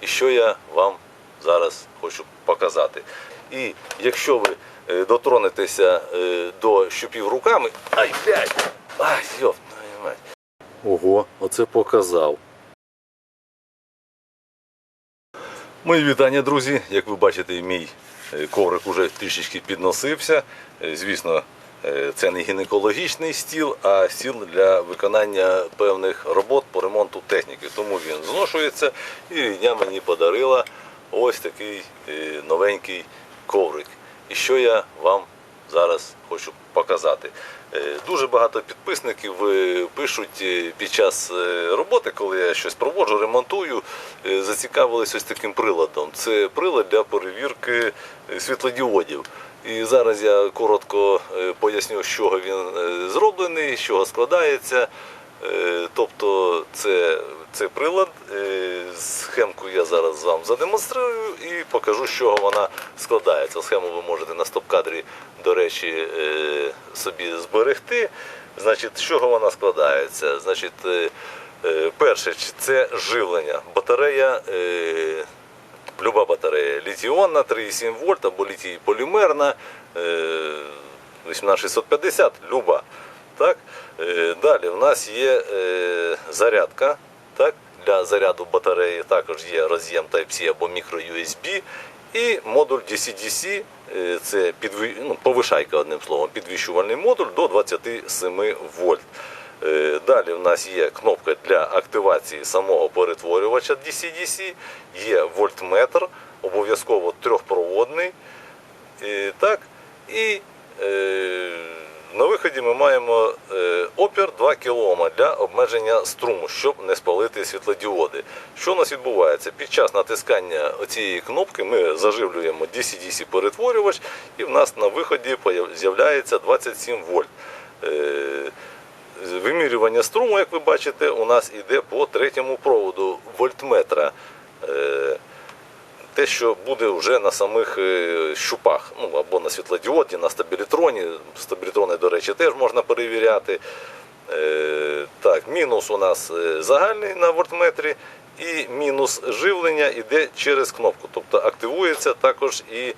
і що я вам зараз хочу показати. І якщо ви е, дотронетеся е, до щупів руками. Ай, блядь! Ай, йоп, мать. Ого, оце показав. Мої вітання, друзі. Як ви бачите, мій е, коврик уже трішечки підносився. Звісно, це не гінекологічний стіл, а стіл для виконання певних робот по ремонту техніки. Тому він зношується і рідня мені подарила ось такий е, новенький коврик. І що я вам зараз хочу показати. Е, Дуже багато підписників е, пишуть е, під час е, роботи, коли я щось проводжу, ремонтую, е, зацікавились ось таким приладом. Це прилад для перевірки е, світлодіодів. І зараз я коротко е, поясню, з чого він е, зроблений, з чого складається. Е, Тобто це, це прилад. Схемку я зараз вам задемонструю і покажу, з чого вона складається. Схему ви можете на стоп-кадрі, до речі, собі зберегти. Значить, з чого вона складається? Значить, перше, це живлення. Батарея, люба батарея, літіонна 3,7 вольт або літій полімерна, е, 18650, люба. Так? Е, Далі в нас є е, зарядка. Так? Для заряду батареї також є роз'єм Type-C або мікро-USB. І модуль DC-DC, е, це підві... ну, повишайка, одним словом, підвищувальний модуль до 27 вольт. Е, Далі в нас є кнопка для активації самого перетворювача DC-DC, є вольтметр, обов'язково трьохпроводний. Так, і е, на виході ми маємо е, опір 2 кОм для обмеження струму, щоб не спалити світлодіоди. Що у нас відбувається? Під час натискання цієї кнопки ми заживлюємо DC-DC перетворювач, і в нас на виході з'являється 27 вольт. Вимірювання струму, як ви бачите, у нас йде по третьому проводу вольтметра. Е, те, що буде вже на самих е, щупах, ну або на світлодіоді, на стабілітроні. Стабілітрони, до речі, теж можна перевіряти. Е, Так, мінус у нас загальний на вольтметрі, і мінус живлення йде через кнопку. Тобто активується також і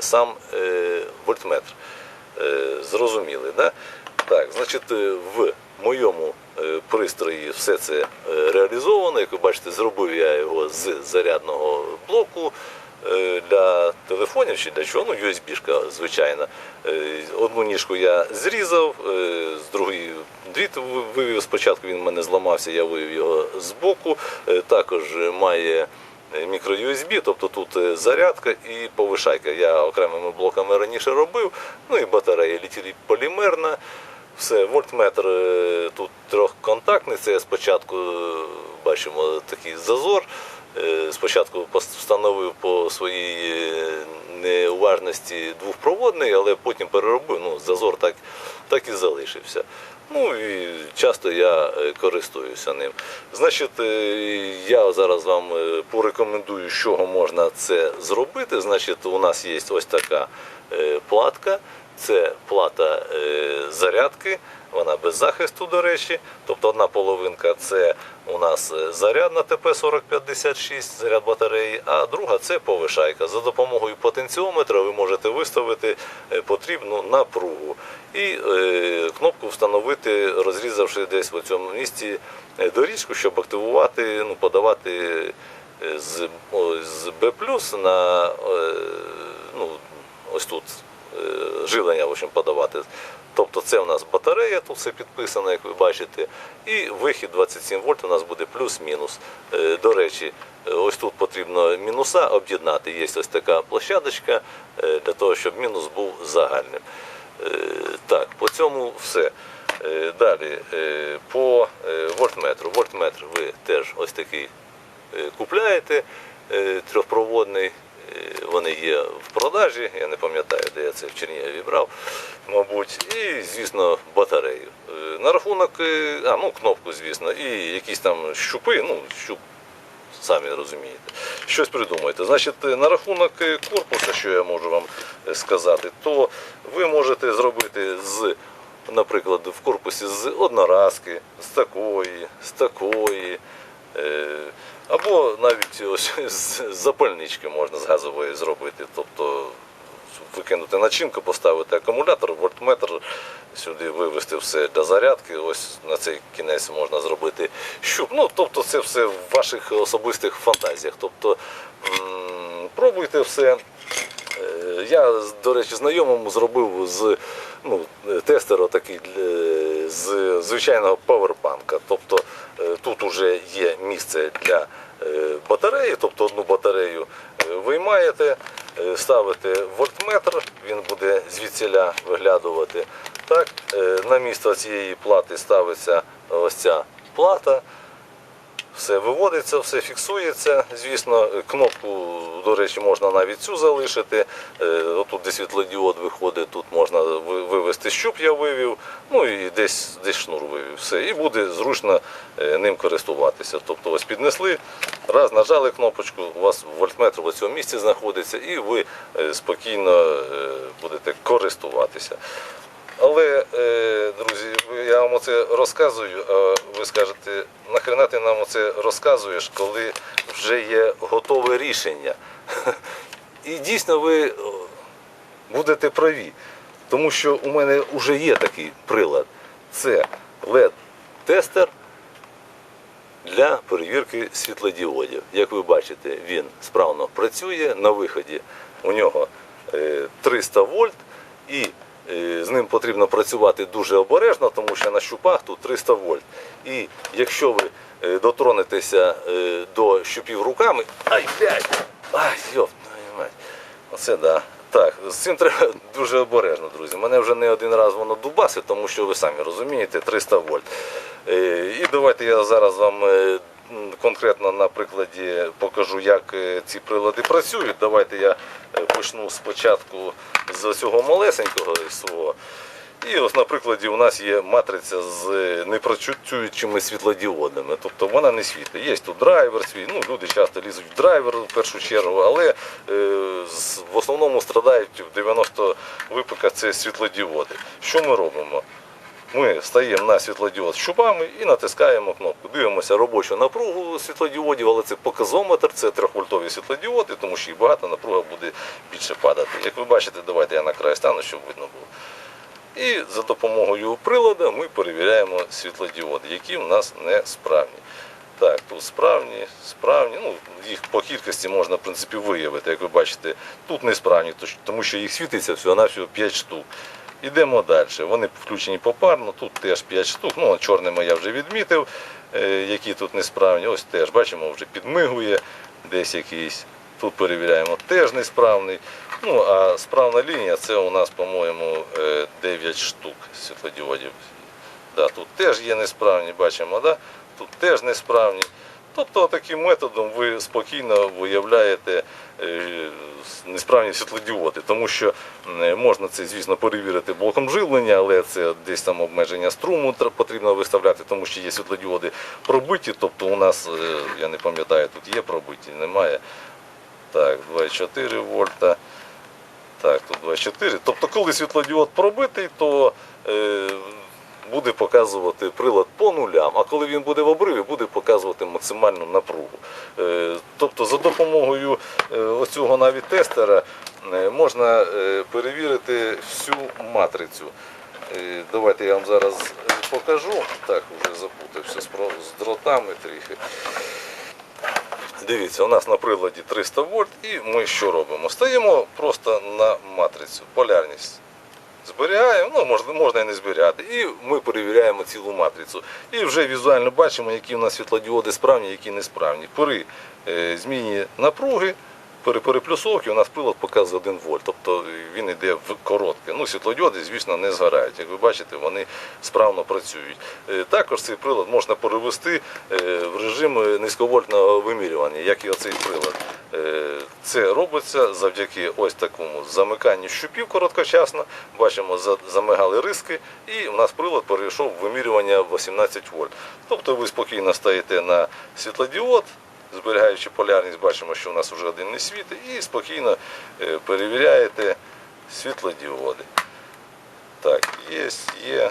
сам вольтметр. Зрозуміли, да? Так, значить, е, в моєму е, пристрої все це е, реалізовано. Як ви бачите, зробив я його з зарядного блоку для телефонів чи для чого, ну, USB-шка, звичайно. Одну ніжку я зрізав, з другої дріт ви- вивів. Спочатку він в мене зламався, я вивів його з боку. Також має мікро-USB, тобто тут зарядка і повишайка. Я окремими блоками раніше робив. Ну і батарея літій полімерна. Все, вольтметр е, тут трьохконтактний. Це спочатку е, бачимо такий зазор. Е, Спочатку встановив по своїй неуважності двохпроводний, але потім переробив. Ну, зазор так, так і залишився. Ну і часто я користуюся ним. Значить, я зараз вам порекомендую, з чого можна це зробити. Значить, у нас є ось така платка. Це плата е, зарядки, вона без захисту, до речі. Тобто одна половинка це у нас е, заряд на ТП-4056, заряд батареї, а друга це повишайка. За допомогою потенціометра ви можете виставити е, потрібну напругу і кнопку встановити, розрізавши десь в цьому місці доріжку, щоб активувати, ну, подавати з, з B на ну, ось тут живлення в общем, подавати. Тобто це у нас батарея, тут все підписано, як ви бачите, і вихід 27 вольт у нас буде плюс-мінус. Е, До речі, е, ось тут потрібно мінуса об'єднати. Є ось така площадочка е, для того, щоб мінус був загальним. Е, Так, по цьому все. Е, Далі е, по е, вольтметру. Вольтметр ви теж ось такий е, купляєте е, трьохпроводний. Вони є в продажі, я не пам'ятаю, де я це в Чернігові брав, мабуть, і, звісно, батарею. Е, На рахунок, е, а, ну, кнопку, звісно, і якісь там щупи, ну, щуп, самі розумієте. Щось придумайте. Значить, на рахунок е, корпусу, що я можу вам сказати, то ви можете зробити з, наприклад, в корпусі з одноразки, з такої, з такої. Або навіть ось з запальнички можна з газової зробити. Тобто викинути начинку, поставити акумулятор, вольтметр, сюди вивести все для зарядки. Ось на цей кінець можна зробити щуп. Ну, тобто це все в ваших особистих фантазіях. Тобто пробуйте все. Е, Я, до речі, знайомому зробив з ну, тестера такий з звичайного павербанка. Тобто тут вже є місце для е, батареї, тобто одну батарею е, виймаєте, е, ставите вольтметр, він буде звідсіля виглядувати. Так, е, на місце цієї плати ставиться ось ця плата все виводиться, все фіксується. Звісно, кнопку, до речі, можна навіть цю залишити. Е, Отут де світлодіод виходить, тут можна вивести щуп, я вивів, ну і десь, десь шнур вивів. Все. І буде зручно е, ним користуватися. Тобто ось піднесли, раз нажали кнопочку, у вас вольтметр в цьому місці знаходиться, і ви е, спокійно е, будете користуватися. Але, друзі, я вам оце розказую, а ви скажете, нахрена ти нам оце розказуєш, коли вже є готове рішення. І дійсно ви будете праві, тому що у мене вже є такий прилад. Це LED-тестер для перевірки світлодіодів. Як ви бачите, він справно працює. На виході у нього е, 300 вольт і е, з ним потрібно працювати дуже обережно, тому що на щупах тут 300 вольт. І якщо ви е, дотронетеся е, до щупів руками, ай, блядь, ай, йоп, мать. Оце да. Так, з цим треба дуже обережно, друзі. Мене вже не один раз воно дубасить, тому що ви самі розумієте, 300 вольт. Е, І давайте я зараз вам е, конкретно на прикладі покажу, як е, ці прилади працюють. Давайте я почну спочатку з цього малесенького свого. І ось на прикладі у нас є матриця з е, непрацюючими світлодіодами. Тобто вона не світить. Є тут драйвер свій. Ну, люди часто лізуть в драйвер в першу чергу, але е, в основному страдають в 90 випадках це світлодіоди. Що ми робимо? Ми стаємо на світлодіод щупами і натискаємо кнопку. Дивимося робочу напругу світлодіодів, але це показометр, це 3-вольтові світлодіоди, тому що їх багато напруга буде більше падати. Як ви бачите, давайте я на край стану, щоб видно було. І за допомогою прилада ми перевіряємо світлодіоди, які в нас несправні. Так, тут справні, справні. Ну, їх по кількості можна в принципі виявити. Як ви бачите, тут несправні, тож- тому що їх світиться всього-навсього 5 штук. Ідемо далі. Вони включені попарно, тут теж 5 штук. Ну, чорними я вже відмітив, е, які тут несправні. Ось теж бачимо, вже підмигує десь якийсь. Тут перевіряємо теж несправний. Ну, а справна лінія це у нас, по-моєму, е, 9 штук світлодіодів. Да, тут теж є несправні, бачимо, да? тут теж несправні. Тобто таким методом ви спокійно виявляєте е, несправні світлодіоди, тому що е, можна це, звісно, перевірити блоком живлення, але це десь там обмеження струму потрібно виставляти, тому що є світлодіоди пробиті, тобто у нас, е, я не пам'ятаю, тут є пробиті, немає. Так, 2,4 вольта. Так, тут 24. Тобто, коли світлодіод пробитий, то е, буде показувати прилад по нулям, а коли він буде в обриві, буде показувати максимальну напругу. Е, тобто, за допомогою е, оцього навіть тестера е, можна е, перевірити всю матрицю. Е, давайте я вам зараз покажу. Так, вже запутався з дротами трохи. Дивіться, у нас на приладі 300 вольт, і ми що робимо? Стаємо просто на матрицю, полярність. Зберігаємо, ну можна, можна і не зберігати. І ми перевіряємо цілу матрицю. І вже візуально бачимо, які у нас світлодіоди справні, які несправні. При е, зміні напруги, при переплюсовці у нас прилад показує 1 вольт, тобто він йде в коротке. Ну, світлодіоди, звісно, не згорають. Як ви бачите, вони справно працюють. Е, Також цей прилад можна перевести е, в режим низьковольтного вимірювання, як і оцей прилад. Е, Це робиться завдяки ось такому замиканню щупів короткочасно. Бачимо, за- замигали риски, і у нас прилад перейшов в вимірювання 18 вольт. Тобто ви спокійно стаєте на світлодіод, зберігаючи полярність, бачимо, що у нас вже один не світить, і спокійно е, перевіряєте світлодіоди. Так, є, є,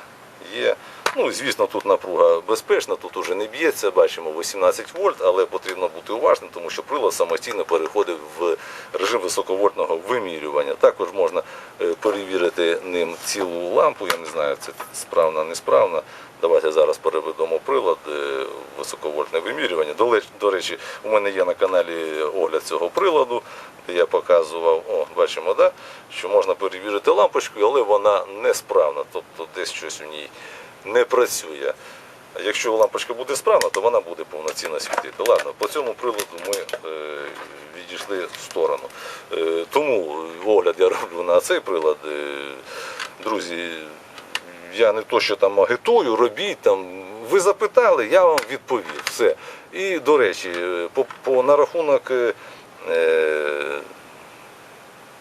є. Ну, звісно, тут напруга безпечна, тут уже не б'ється, бачимо 18 вольт, але потрібно бути уважним, тому що прилад самостійно переходить в режим високовольтного вимірювання. Також можна е, перевірити ним цілу лампу, я не знаю, це справна, несправна. Давайте зараз переведемо прилад е, високовольтне вимірювання. До речі, у мене є на каналі огляд цього приладу, де я показував, о, бачимо, да? що можна перевірити лампочку, але вона несправна, тобто десь щось у ній не працює. Якщо лампочка буде справна, то вона буде повноцінно світити. Ладно, по цьому приладу ми е, відійшли в сторону. Е, тому огляд я роблю на цей прилад. Е, друзі, я не то, що там агітую, робіть там. Ви запитали, я вам відповів. Все. І до речі, по, по на рахунок.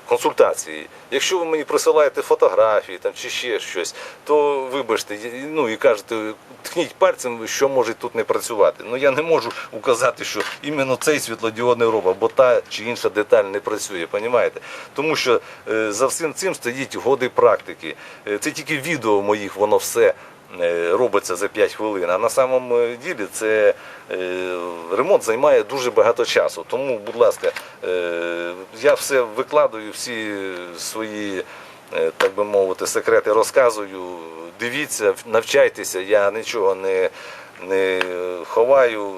Консультації. Якщо ви мені присилаєте фотографії там, чи ще щось, то вибачте, ну і кажете, ткніть пальцем, що може тут не працювати. Ну я не можу указати, що іменно цей світлодіодний робот, бо та чи інша деталь не працює, понімаєте? Тому що е, за всім цим стоїть годи практики. Е, Це тільки відео моїх, воно все робиться за 5 хвилин. А на самому ділі це е, ремонт займає дуже багато часу. Тому, будь ласка, е, я все викладаю, всі свої, е, так би мовити, секрети розказую. Дивіться, навчайтеся, я нічого не, не ховаю.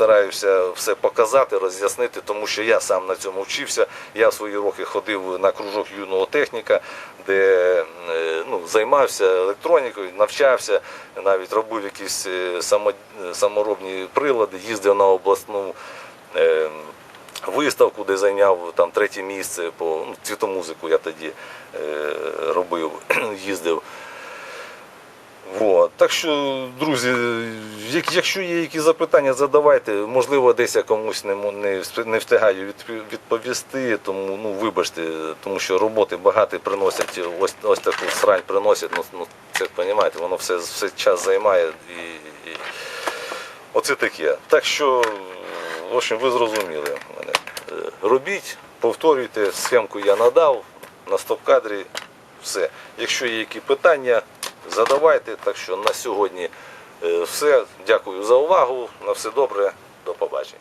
Стараюся все показати, роз'яснити, тому що я сам на цьому вчився. Я в свої роки ходив на кружок юного техніка, де е, ну, займався електронікою, навчався, навіть робив якісь е, само, саморобні прилади, їздив на обласну е, виставку, де зайняв там третє місце по ну, цвітомузику я тоді е, робив, їздив. Вот. Так що, друзі, якщо є якісь запитання, задавайте. Можливо, десь я комусь не, не, встигаю відповісти, тому ну, вибачте, тому що роботи багато приносять, ось, ось таку срань приносять, ну, ну це розумієте, воно все, все час займає і, і оце таке. Так що, в общем, ви зрозуміли мене. Е, Робіть, повторюйте, схемку я надав на стоп-кадрі, все. Якщо є які питання, задавайте. Так що на сьогодні е, все. Дякую за увагу. На все добре. До побачення.